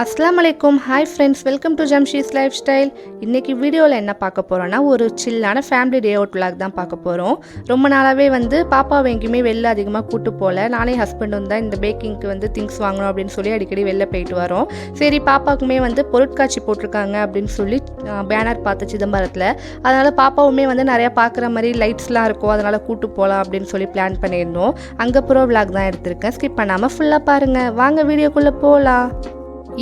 அஸ்லாம் வலைக்கும் hi friends welcome to Jamshee's life style இன்றைக்கி வீடியோவில் என்ன பார்க்க போகிறோன்னா ஒரு சில்லான ஃபேமிலி டே அவுட் விளாக் தான் பார்க்க போகிறோம் ரொம்ப நாளாகவே வந்து பாப்பாவை எங்கேயுமே வெளில அதிகமாக கூட்டு போகல நானே ஹஸ்பண்டும் தான் இந்த பேக்கிங்க்கு வந்து திங்ஸ் வாங்கணும் அப்படின்னு சொல்லி அடிக்கடி வெளில போயிட்டு வரோம். சரி பாப்பாவுக்குமே வந்து பொருட்காட்சி போட்டிருக்காங்க அப்படின்னு சொல்லி பேனர் பார்த்து சிதம்பரத்தில். அதனால் பாப்பாவுமே வந்து நிறையா பார்க்குற மாதிரி லைட்ஸ்லாம் இருக்கும். அதனால் கூட்டு போகலாம் அப்படின்னு சொல்லி பிளான் பண்ணியிருந்தோம். அங்கே ப்ரோ விளாக் தான் எடுத்திருக்கேன். ஸ்கிப் பண்ணாமல் ஃபுல்லாக பாருங்கள் வாங்க வீடியோக்குள்ளே போகலாம்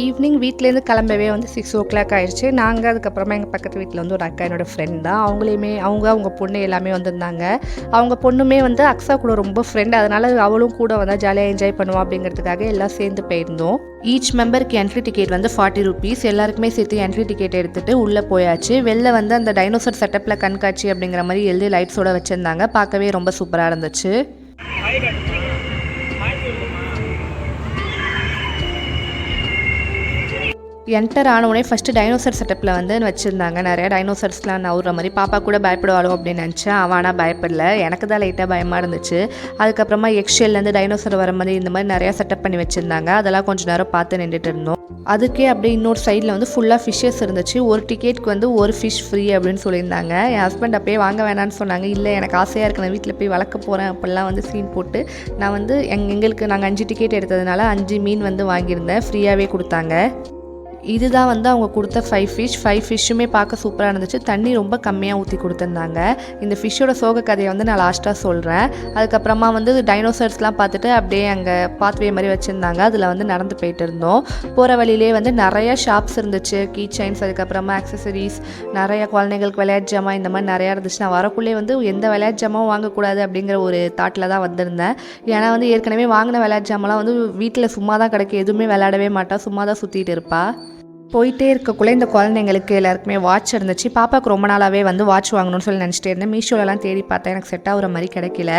ஈவினிங் வீட்டிலேருந்து கிளம்பவே வந்து சிக்ஸ் ஓ கிளாக் ஆயிடுச்சு. நாங்கள் அதுக்கப்புறமா எங்கள் பக்கத்து வீட்டில் வந்து ஒரு அக்கா என்னோடய ஃப்ரெண்ட் தான். அவங்களையுமே அவங்க அவங்க பொண்ணு எல்லாமே வந்திருந்தாங்க. அவங்க பொண்ணுமே வந்து அக்ஸா கூட ரொம்ப ஃப்ரெண்ட் அதனால் அவளும் கூட வந்தால் ஜாலியாக என்ஜாய் பண்ணுவோம் அப்படிங்கிறதுக்காக எல்லாம் சேர்ந்து போயிருந்தோம். ஈச் மெம்பருக்கு என்ட்ரி டிக்கெட் வந்து ஃபார்ட்டி ருபீஸ் எல்லாருக்குமே சேர்த்து என்ட்ரி டிக்கெட் எடுத்துட்டு உள்ளே போயாச்சு. வெளில வந்து அந்த டைனோசர் செட்டப்பில் கண்காட்சி அப்படிங்கிற மாதிரி எழுதி லைட்ஸோட வச்சுருந்தாங்க. பார்க்கவே ரொம்ப சூப்பராக இருந்துச்சு. என்டர் ஆனவுடனே ஃபஸ்ட்டு டைனோசர் செட்டப்பில் வந்து வச்சுருந்தாங்க. நிறையா டைனோசர்ஸ்லாம் நவுற மாதிரி பாப்பா கூட பயப்படுவாளோ அப்படின்னு நினச்சேன். அவன் ஆனால் பயப்படல. எனக்கு தான் லைட்டாக பயமாக இருந்துச்சு. அதுக்கப்புறமா எக்ஷெல்லேருந்து டைனோசர் வர மாதிரி இந்த மாதிரி நிறையா செட்டப் பண்ணி வச்சுருந்தாங்க. அதெல்லாம் கொஞ்சம் நேரம் பார்த்து நின்றுட்டு இருந்தோம். அதுக்கே அப்படியே இன்னொரு சைடில் வந்து ஃபுல்லாக ஃபிஷ்ஷஸ் இருந்துச்சு. ஒரு டிக்கெட்க்கு வந்து ஒரு ஃபிஷ் ஃப்ரீ அப்படின்னு சொல்லியிருந்தாங்க. என் ஹஸ்பண்ட் அப்பயே வாங்க வேணாம்னு சொன்னாங்க. இல்லை எனக்கு ஆசையாக இருக்கு. நான் வீட்டில் போய் வளர்க்க போகிறேன் அப்படிலாம் வந்து சீன் போட்டு நான் வந்து எங் எங்களுக்கு நாங்கள் அஞ்சு டிக்கெட் எடுத்ததுனால அஞ்சு மீன் வந்து வாங்கியிருந்தேன். ஃப்ரீயாகவே கொடுத்தாங்க. இதுதான் வந்து அவங்க கொடுத்த ஃபைவ் ஃபிஷ் ஃபைவ் ஃபிஷ்ஷுமே பார்க்க சூப்பராக இருந்துச்சு. தண்ணி ரொம்ப கம்மியாக ஊற்றி கொடுத்துருந்தாங்க. இந்த ஃபிஷ்ஷோட சோக கதையை வந்து நான் லாஸ்ட்டாக சொல்கிறேன் அதுக்கப்புறமா வந்து டைனோசர்ஸ்லாம் பார்த்துட்டு அப்படியே அங்கே பாத்வே மாதிரி வச்சுருந்தாங்க. அதில் வந்து நடந்து போயிட்டு இருந்தோம். போகிற வழியிலே வந்து நிறைய ஷாப்ஸ் இருந்துச்சு. கீ செயின்ஸ் அதுக்கப்புறமா அக்சசரிஸ் நிறைய குழந்தைங்களுக்கு விளையாட்டு ஜாமான் இந்த மாதிரி நிறையா இருந்துச்சு. நான் வரக்குள்ளே வந்து எந்த விளையாட்டு ஜாமாவும் வாங்கக்கூடாது அப்படிங்கிற ஒரு தாட்டில் தான் வந்திருந்தேன். ஏன்னா வந்து ஏற்கனவே வாங்கின விளையாட்டு ஜாமான்லாம் வந்து வீட்டில் சும்மா தான் கிடைக்கும் எதுவுமே விளையாடவே மாட்டா. சும்மா தான் சுற்றிட்டு இருப்பாள் போயிட்டே இருக்கக்குள்ளே இந்த குழந்தைங்களுக்கு எல்லாருக்குமே வாட்ச் இருந்துச்சு. பாப்பாவுக்கு ரொம்ப நாளாகவே வந்து வாட்ச் வாங்கணும்னு சொல்லி நினச்சிட்டே இருந்தேன். மீஷோலலாம் தேடி பார்த்தேன் எனக்கு செட் ஆகிற மாதிரி கிடைக்கல.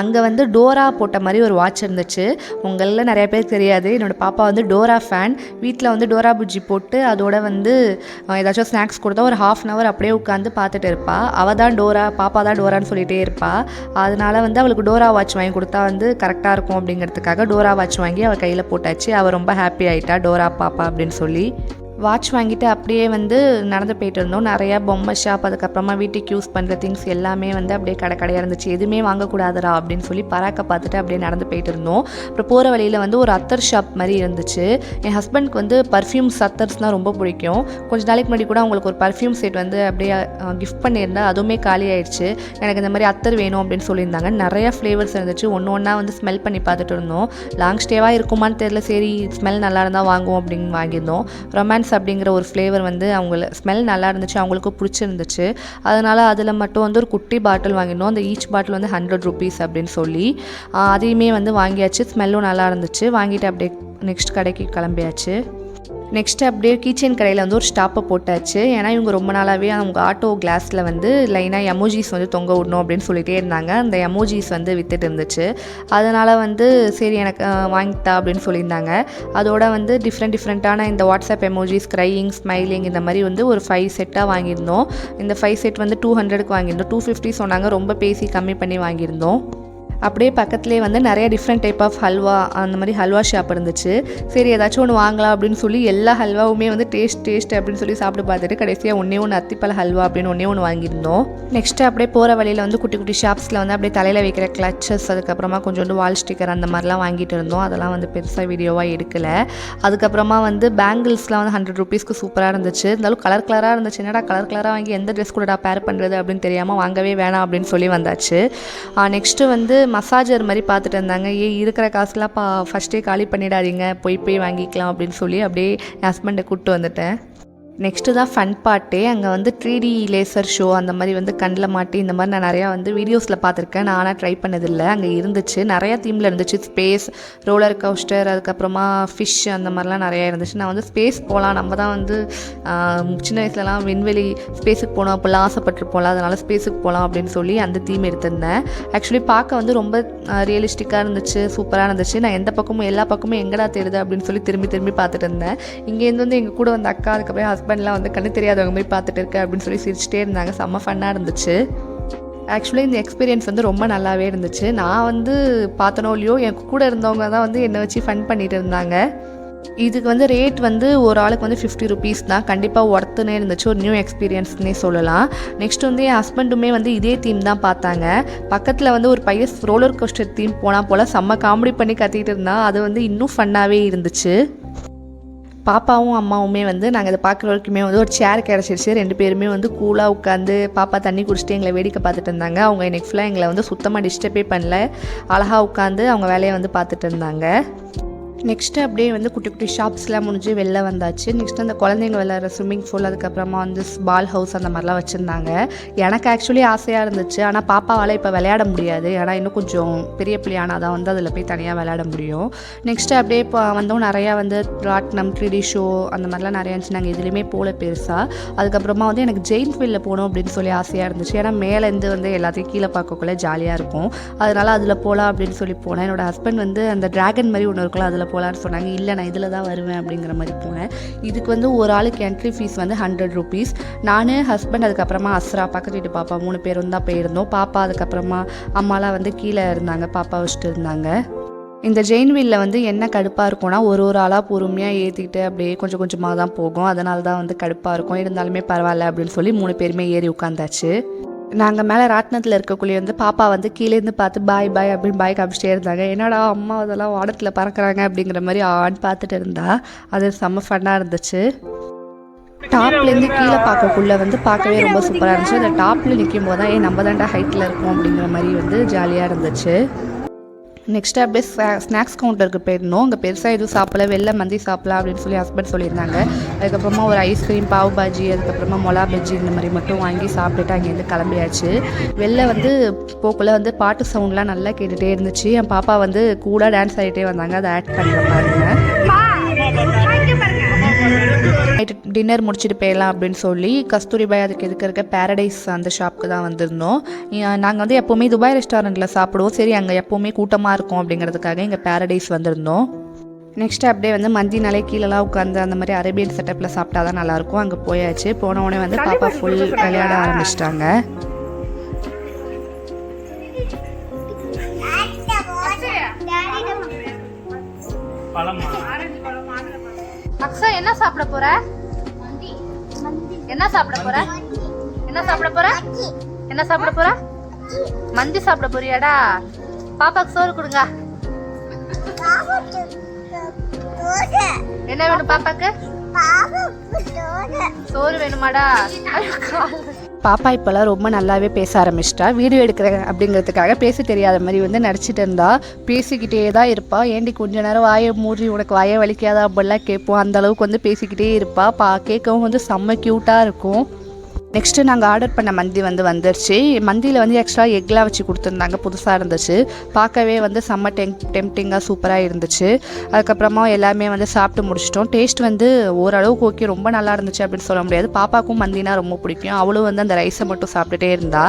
அங்கே வந்து டோரா போட்ட மாதிரி ஒரு வாட்ச் இருந்துச்சு. உங்களில் நிறைய பேர் தெரியாது. என்னோடய பாப்பா வந்து டோரா ஃபேன் வீட்டில் வந்து டோரா புஜ்ஜி போட்டு அதோட வந்து ஏதாச்சும் ஸ்நாக்ஸ் கொடுத்தா ஒரு ஹாஃப் அன் ஹவர் அப்படியே உட்காந்து பார்த்துட்டு இருப்பாள் அவள் தான் டோரா பாப்பா தான் டோரான்னு சொல்லிகிட்டே இருப்பாள் அதனால வந்து அவளுக்கு டோரா வாட்ச் வாங்கி கொடுத்தா வந்து கரெக்டாக இருக்கும் அப்படிங்கிறதுக்காக டோரா வாட்ச் வாங்கி அவள் கையில் போட்டாச்சு. அவள் ரொம்ப ஹாப்பி ஆயிட்டா டோரா பாப்பா அப்படின்னு சொல்லி. வாட்ச் வாங்கிட்டு அப்படியே வந்து நடந்து போயிட்டு இருந்தோம். நிறையா பொம்மை ஷாப் அதுக்கப்புறமா வீட்டுக்கு யூஸ் பண்ணுற திங்ஸ் எல்லாமே வந்து அப்படியே கடை கடையாக இருந்துச்சு. எதுவுமே வாங்கக்கூடாதுடா அப்படின்னு சொல்லி பராக்க பார்த்துட்டு அப்படியே நடந்து போயிட்டு இருந்தோம். அப்புறம் போகிற வழியில் வந்து ஒரு அத்தர் ஷாப் மாதிரி இருந்துச்சு. என் ஹஸ்பண்ட்க்கு வந்து பர்ஃப்யூம்ஸ் அத்தர்ஸ்னால் ரொம்ப பிடிக்கும். கொஞ்ச நாளைக்கு முன்னாடி கூட அவங்களுக்கு ஒரு பர்ஃப்யூம் செட் வந்து அப்படியே கிஃப்ட் பண்ணியிருந்தா அதுவுமே காலி ஆயிடுச்சு. எனக்கு இந்த மாதிரி அத்தர் வேணும் அப்படின்னு சொல்லியிருந்தாங்க. நிறைய ஃப்ளேவர்ஸ் இருந்துச்சு. ஒன்று ஒன்றா வந்து ஸ்மெல் பண்ணி பார்த்துட்டு இருந்தோம். லாங் ஸ்டேவாக இருக்குமான்னு தெரியல. சரி ஸ்மெல் நல்லா இருந்தால் வாங்குவோம் அப்படின்னு வாங்கியிருந்தோம். ரொமான்ஸ் அப்படிங்கிற ஒரு ஃப்ளேவர் வந்து அவங்கள ஸ்மெல் நல்லா இருந்துச்சு அவங்களுக்கும் பிடிச்சிருந்துச்சு. அதனால் அதில் மட்டும் வந்து ஒரு குட்டி பாட்டில் வாங்கினோம் அந்த ஈச் பாட்டில் வந்து ஹண்ட்ரட் ருபீஸ் அப்படின்னு சொல்லி அதையுமே வந்து வாங்கியாச்சு. ஸ்மெல்லும் நல்லா இருந்துச்சு. வாங்கிட்டு அப்படியே நெக்ஸ்ட் கடைக்கு கிளம்பியாச்சு. நெக்ஸ்ட் அப்படியே கீச்சன் கடையில் வந்து ஒரு ஸ்டாப்பை போட்டாச்சு. ஏன்னா இவங்க ரொம்ப நாளாகவே அவங்க ஆட்டோ கிளாஸில் வந்து லைனாக எமோஜிஸ் வந்து தொங்க விடணும் அப்படின்னு சொல்லிகிட்டே இருந்தாங்க. அந்த எமோஜிஸ் வந்து வித்துட்டு இருந்துச்சு. அதனால் வந்து சரி எனக்கு வாங்கித்தா அப்படின்னு சொல்லியிருந்தாங்க. அதோட வந்து டிஃப்ரெண்ட் டிஃப்ரெண்ட்டான இந்த வாட்ஸ்அப் எமோஜிஸ் க்ரையிங் ஸ்மைலிங் இந்த மாதிரி வந்து ஒரு ஃபைவ் செட்டாக வாங்கியிருந்தோம். இந்த ஃபைவ் செட் வந்து டூ ஹண்ட்ரடுக்கு வாங்கியிருந்தோம். டூ ஃபிஃப்டி சொன்னாங்க. ரொம்ப பேசி கம்மி பண்ணி வாங்கியிருந்தோம். அப்படியே பக்கத்துலேயே வந்து நிறைய டிஃப்ரெண்ட் டைப் ஆஃப் ஹல்வா அந்த மாதிரி ஹல்வா ஷாப் இருந்துச்சு. சரி ஏதாச்சும் ஒன்று வாங்கலாம் அப்படின்னு சொல்லி எல்லா ஹல்வாவுமே வந்து டேஸ்ட் டேஸ்ட் அப்படின்னு சொல்லி சாப்பிட்டு பார்த்துட்டு கடைசியாக ஒன்றே ஒன்று அத்திப்பழ ஹல்வா அப்படின்னு ஒன்றே ஒன்று வாங்கியிருந்தோம். நெக்ஸ்ட்டு அப்படியே போகிற வழியில் வந்து குட்டி குட்டி ஷாப்ஸில் வந்து அப்படியே தலையில் வைக்கிற கிளச்சஸ் அதுக்கப்புறமா கொஞ்சோண்டு வால் ஸ்டிக்கர் அந்த மாதிரிலாம் வாங்கிட்டு இருந்தோம். அதெல்லாம் வந்து பெருசாக வீடியோவாக எடுக்கலை. அதுக்கப்புறமா வந்து பேங்கிள்ஸ்லாம் வந்து ஹண்ட்ரட் ருபீஸ்க்கு சூப்பராக இருந்துச்சு. இருந்தாலும் கலர் கலராக இருந்துச்சு. என்னடா கலர் கலராக வாங்கி எந்த ட்ரெஸ் கூடடா பேர் பண்ணுறது அப்படின்னு தெரியாமல் வாங்கவே வேணாம் அப்படின்னு சொல்லி வந்தாச்சு. நெக்ஸ்ட்டு வந்து மசாஜர் மாதிரி பார்த்துட்டு இருந்தாங்க. ஏ இருக்கிற காசுலாம் பா ஃபஸ்ட்டே காலி பண்ணிடாதீங்க. போய் போய் வாங்கிக்கலாம். அப்படின்னு சொல்லி அப்படியே என் ஹஸ்பண்டை கூப்பிட்டு வந்துட்டேன். நெக்ஸ்ட்டு தான் ஃபன் பார்ட்டே அங்கே வந்து த்ரீ டி லேசர் ஷோ அந்த மாதிரி வந்து கண்ணில் மாட்டி இந்த மாதிரி நான் நிறையா வந்து வீடியோஸில் பார்த்துருக்கேன். நான் ஆனால் ட்ரை பண்ணதில்லை. அங்கே இருந்துச்சு. நிறையா தீமில் இருந்துச்சு. ஸ்பேஸ் ரோலர் கவுஸ்டர் அதுக்கப்புறமா ஃபிஷ் அந்த மாதிரிலாம் நிறையா இருந்துச்சு. நான் வந்து ஸ்பேஸ் போகலாம் நம்ம தான் வந்து சின்ன வயசுலலாம் விண்வெளி ஸ்பேஸுக்கு போகணும் அப்போல்லாம் ஆசைப்பட்டிருப்போம்ல. அதனால் ஸ்பேஸுக்கு போகலாம் அப்படின்னு சொல்லி அந்த தீம் எடுத்திருந்தேன். ஆக்சுவலி பார்க்க வந்து ரொம்ப ரியலிஸ்டிக்காக இருந்துச்சு. சூப்பராக இருந்துச்சு. நான் எந்த பக்கமும் எல்லா பக்கமும் எங்கடா தெரியுது அப்படின்னு சொல்லி திரும்பி திரும்பி பார்த்துட்டு இருந்தேன். இங்கேருந்து வந்து எங்கள் கூட வந்த அக்கா அதுக்கப்புறம் ஹஸ்பண்ட்லாம் வந்து கண்ணு தெரியாதவங்க மாதிரி பார்த்துட்டு இருக்க அப்படின்னு சொல்லி சிரிச்சிட்டே இருந்தாங்க. செம்ம ஃபன்னாக இருந்துச்சு. ஆக்சுவலி இந்த எக்ஸ்பீரியன்ஸ் வந்து ரொம்ப நல்லாவே இருந்துச்சு. நான் வந்து பார்த்தனோ இல்லையோ என் கூட இருந்தவங்க தான் வந்து என்னை வச்சு ஃபன் பண்ணிட்டு இருந்தாங்க. இதுக்கு வந்து ரேட் வந்து ஒரு ஆளுக்கு வந்து ஃபிஃப்டி ருபீஸ் தான். கண்டிப்பாக ஒர்த்துனே இருந்துச்சு. ஒரு நியூ எக்ஸ்பீரியன்ஸ்னே சொல்லலாம். நெக்ஸ்ட் வந்து என் ஹஸ்பண்டுமே வந்து இதே தீம் தான் பார்த்தாங்க. பக்கத்தில் வந்து ஒரு பையன் ரோலர் கோஸ்டர் தீம் போனால் போல் செம்ம காமெடி பண்ணி கத்திக்கிட்டு இருந்தான். அது வந்து இன்னும் ஃபன்னாகவே இருந்துச்சு. பாப்பாவும் அம்மாவுமே வந்து நாங்கள் இதை பார்க்குற வரைக்குமே வந்து ஒரு சேர் கிடச்சிருச்சு. ரெண்டு பேருமே வந்து கூலாக உட்காந்து பாப்பா தண்ணி குடிச்சிட்டு எங்களை வேடிக்கை பார்த்துட்டு இருந்தாங்க. அவங்க இன்னைக்கு ஃபுல்லாக எங்களை வந்து சுத்தமாக டிஸ்டர்பே பண்ணல. அழகாக உட்காந்து அவங்க வேலையை வந்து பார்த்துட்டு இருந்தாங்க. நெக்ஸ்ட்டு அப்படியே வந்து குட்டி குட்டி ஷாப்ஸ்லாம் முடிஞ்சு வெளில வந்தாச்சு. நெக்ஸ்ட் அந்த குழந்தைங்க விளையாடுற ஸ்விம்மிங் பூல் அதுக்கப்புறமா வந்து பால் ஹவுஸ் அந்த மாதிரிலாம் வச்சுருந்தாங்க. எனக்கு ஆக்சுவலி ஆசையாக இருந்துச்சு. ஆனால் பாப்பாவால் இப்போ விளையாட முடியாது. ஏன்னா இன்னும் கொஞ்சம் பெரிய பிள்ளையானால் தான் வந்து அதில் போய் தனியாக விளையாட முடியும். நெக்ஸ்ட்டு அப்படியே இப்போ வந்தோம். நிறையா வந்து ராட்னம் த்ரீடி ஷோ அந்த மாதிரிலாம் நிறையா இருந்துச்சு. நாங்கள் எதுலேயுமே போகல பெருசாக அதுக்கப்புறமா வந்து எனக்கு ஜெயின் ஃபீல்டில் போகணும் அப்படின்னு சொல்லி ஆசையாக இருந்துச்சு. ஏன்னா மேலேருந்து வந்து எல்லாத்தையும் கீழே பார்க்கக்குள்ளே ஜாலியாக இருக்கும். அதனால் அதில் போகலாம் அப்படின்னு சொல்லி போனேன். என்னோடய ஹஸ்பண்ட் வந்து அந்த ட்ராகன் மாதிரி ஒன்று இருக்குல்ல அதில் போகலான்னு சொன்னாங்க. இல்லை நான் இதில் தான் வருவேன் அப்படிங்கிற மாதிரி போனேன். இதுக்கு வந்து ஒரு ஆளுக்கு என்ட்ரி ஃபீஸ் வந்து ஹண்ட்ரட் ருபீஸ் நான் ஹஸ்பண்ட் அதுக்கப்புறமா அஸ்ரா பக்கத்து வீட்டு பாப்பா மூணு பேரும் தான் போயிருந்தோம். பாப்பா அதுக்கப்புறமா அம்மாலாம் வந்து கீழே இருந்தாங்க. பாப்பா வச்சுட்டு இருந்தாங்க. இந்த ஜெயின் வீலில் வந்து என்ன கடுப்பாக இருக்கும்னா ஒரு ஒரு ஆளாக பொறுமையாக ஏற்றிக்கிட்டு அப்படியே கொஞ்சம் கொஞ்சமாக தான் போகும். அதனால தான் வந்து கடுப்பாக இருக்கும். இருந்தாலுமே பரவாயில்ல அப்படின்னு சொல்லி மூணு பேருமே ஏறி உட்காந்தாச்சு. நாங்கள் மேலே ராட்டினத்தில் இருக்கக்குள்ளே வந்து பாப்பா வந்து கீழேருந்து பார்த்து பாய் பாய் அப்படின்னு பாய் காமிச்சிட்டே இருந்தாங்க. என்னடா அம்மா அதெல்லாம் வானத்தில் பறக்கிறாங்க அப்படிங்கிற மாதிரி ஆன் பார்த்துட்டு இருந்தா. அது செம்ம ஃபன்னாக இருந்துச்சு. டாப்லேருந்து கீழே பார்க்கக்குள்ள வந்து பார்க்கவே ரொம்ப சூப்பராக இருந்துச்சு. அந்த டாப்பில் நிற்கும் போது தான் ஏன் நம்ம தாண்டா ஹைட்டில் இருக்கோம் அப்படிங்கிற மாதிரி வந்து ஜாலியாக இருந்துச்சு. நெக்ஸ்ட்டு அப்படியே ஸ்நாக்ஸ் கவுண்டருக்கு போயிருந்தோம். அங்கே பெருசாக எதுவும் சாப்பிடல. வெளில மந்தி சாப்பிடலாம் அப்படின்னு சொல்லி ஹஸ்பண்ட் சொல்லியிருந்தாங்க. அதுக்கப்புறமா ஒரு ஐஸ்கிரீம் பாவ் பாஜி அதுக்கப்புறமா மொளா பஜ்ஜி இந்த மாதிரி மட்டும் வாங்கி சாப்பிட்டுட்டு அங்கேருந்து கிளம்பியாச்சு. வெளில வந்து போக்குள்ள வந்து பாட்டு சவுண்ட்லாம் நல்லா கேட்டுகிட்டே இருந்துச்சு. என் பாப்பா வந்து கூட டான்ஸ் ஆகிட்டே வந்தாங்க. அதை ஆட் பண்ணுற பாருங்க. டின்னர் முடிச்சுட்டு போயிடலாம் அப்படின்னு சொல்லி கஸ்தூரிபாய் அதுக்கு எதுக்கு இருக்க பேரடைஸ் அந்த ஷாப்புக்கு தான் வந்திருந்தோம். நாங்கள் வந்து எப்போவுமே துபாய் ரெஸ்டாரண்ட்டில் சாப்பிடுவோம். சரி அங்கே எப்போவுமே கூட்டமாக இருக்கும் அப்படிங்கிறதுக்காக இங்கே பேரடைஸ் வந்திருந்தோம். நெக்ஸ்ட் அப்படியே வந்து மந்தினாலே கீழெல்லாம் உட்காந்து அந்த மாதிரி அரேபியன் செட்டப்பில் சாப்பிட்டா தான் நல்லாயிருக்கும். அங்கே போயாச்சு. போன உடனே வந்து பாப்பா ஃபுல் விளையாட ஆரம்பிச்சிட்டாங்க. அக்ஷா என்ன சாப்பிட போற? என்ன சாப்பிட போற? என்ன சாப்பிட போற? என்ன சாப்பிட போற? மந்தி சாப்பிட போறியாடா? பாப்பாக்கு சோறு கொடுங்க. என்ன வேணும் பாப்பாக்கு? சோறு. வேணுமாடா. பாப்பா இப்போல்லாம் ரொம்ப நல்லாவே பேச ஆரம்பிச்சிட்டா. வீடியோ எடுக்கிறேன் அப்படிங்கிறதுக்காக பேச தெரியாத மாதிரி வந்து நடிச்சிட்டு இருந்தா. பேசிக்கிட்டே தான் இருப்பா. ஏண்டி கொஞ்ச நேரம் வாயை மூடி உனக்கு வாயை வலிக்காதா அப்படிலாம் கேட்போம். அந்த அளவுக்கு வந்து பேசிக்கிட்டே இருப்பா. பா கேட்கவும் வந்து செம்ம க்யூட்டாக இருக்கும். நெக்ஸ்ட்டு நாங்கள் ஆர்டர் பண்ண மந்தி வந்து வந்துருச்சு. மந்தியில் வந்து எக்ஸ்ட்ரா எக்லாம் வச்சு கொடுத்துருந்தாங்க. புதுசாக இருந்துச்சு. பார்க்கவே வந்து செம்ம டெங் டெம்டிங்காக சூப்பராக இருந்துச்சு. அதுக்கப்புறமா எல்லாமே வந்து சாப்பிட்டு முடிச்சிட்டோம். டேஸ்ட் வந்து ஓரளவுக்கு ஓகே ரொம்ப நல்லா இருந்துச்சு அப்படின்னு சொல்ல முடியாது. பாப்பாக்கும் மந்தினா ரொம்ப பிடிக்கும். அவளும் வந்து அந்த ரைஸை மட்டும் சாப்பிட்டுட்டே இருந்தா.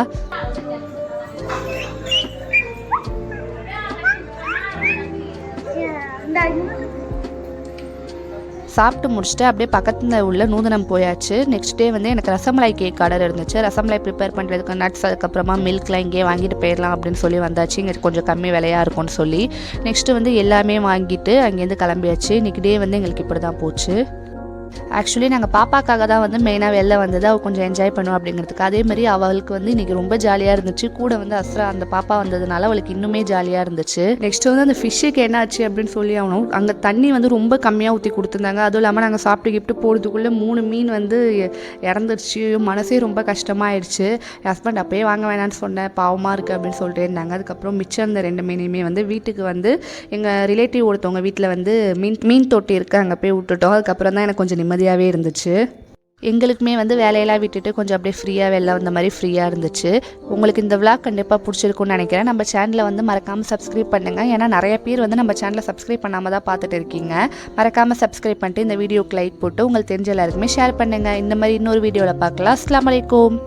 சாப்பிட்டு முடிச்சுட்டு அப்படியே பக்கத்தில் உள்ள நூதனம் போயாச்சு. நெக்ஸ்ட் டே வந்து எனக்கு ரசமலாய் கேக் ஆர்டர் இருந்துச்சு. ரசமலாய் ப்ரிப்பேர் பண்ணுறதுக்கு நட்ஸ் அதுக்கப்புறமா மில்க்லாம் இங்கேயே வாங்கிட்டு போயிடலாம் அப்படின்னு சொல்லி வந்தாச்சு. இங்கே கொஞ்சம் கம்மி விலையாக இருக்கும்னு சொல்லி. நெக்ஸ்ட்டு வந்து எல்லாமே வாங்கிட்டு அங்கேருந்து கிளம்பியாச்சு. இன்றைக்கி டே வந்து எங்களுக்கு இப்படி தான் போச்சு. ஆக்சுவலி நாங்கள் பாப்பாக்காக தான் வந்து மெயினாக வெளில வந்தது. அவள் கொஞ்சம் என்ஜாய் பண்ணுவோம் அப்படிங்கிறதுக்கு. அதே மாதிரி அவளுக்கு வந்து இன்றைக்கி ரொம்ப ஜாலியாக இருந்துச்சு. கூட வந்து அஸ்ரா அந்த பாப்பா வந்ததுனால அவளுக்கு இன்னுமே ஜாலியாக இருந்துச்சு. நெக்ஸ்ட் வந்து அந்த ஃபிஷ்ஷுக்கு என்ன ஆச்சு அப்படின்னு சொல்லி ஆகணும் அங்கே தண்ணி வந்து ரொம்ப கம்மியாக ஊற்றி கொடுத்துருந்தாங்க. அதுவும் இல்லாமல் நாங்கள் சாப்பிட்டு கிப்ட்டு போகிறதுக்குள்ளே மூணு மீன் வந்து இறந்துருச்சு. மனசே ரொம்ப கஷ்டமாயிடுச்சு ஹஸ்பண்ட் அப்பயே வாங்க வேணாம்னு சொன்னேன். பாவமாக இருக்குது அப்படின்னு சொல்லிட்டு இருந்தாங்க. அதுக்கப்புறம் மிச்சம் இருந்த ரெண்டு மீனையுமே வந்து வீட்டுக்கு வந்து எங்கள் ரிலேட்டிவ் ஒருத்தவங்க வீட்டில் வந்து மீன் மீன் தொட்டி இருக்குது அங்கே போய் விட்டுட்டோம். அதுக்கப்புறம் தான் எனக்கு கொஞ்சம் நிம்மதியாகவே இருந்துச்சு. எங்களுக்குமே வந்து வேலையெல்லாம் விட்டுட்டு கொஞ்சம் அப்படியே ஃப்ரீயாக வெளில வந்த மாதிரி ஃப்ரீயாக இருந்துச்சு. உங்களுக்கு இந்த விளாக் கண்டிப்பாக பிடிச்சிருக்குன்னு நினைக்கிறேன். நம்ம சேனலை வந்து மறக்காமல் சப்ஸ்கிரைப் பண்ணுங்கள் ஏன்னா நிறைய பேர் வந்து நம்ம சேனலை சப்ஸ்கிரைப் பண்ணாமல் தான் பார்த்துட்டு இருக்கீங்க. மறக்காமல் சப்ஸ்கிரைப் பண்ணிட்டு இந்த வீடியோக்கு லைக் போட்டு உங்களுக்கு தெரிஞ்ச எல்லாருக்குமே ஷேர் பண்ணுங்கள் இந்த மாதிரி இன்னொரு வீடியோவில் பார்க்கலாம். அஸ்லாம் வலைக்கும்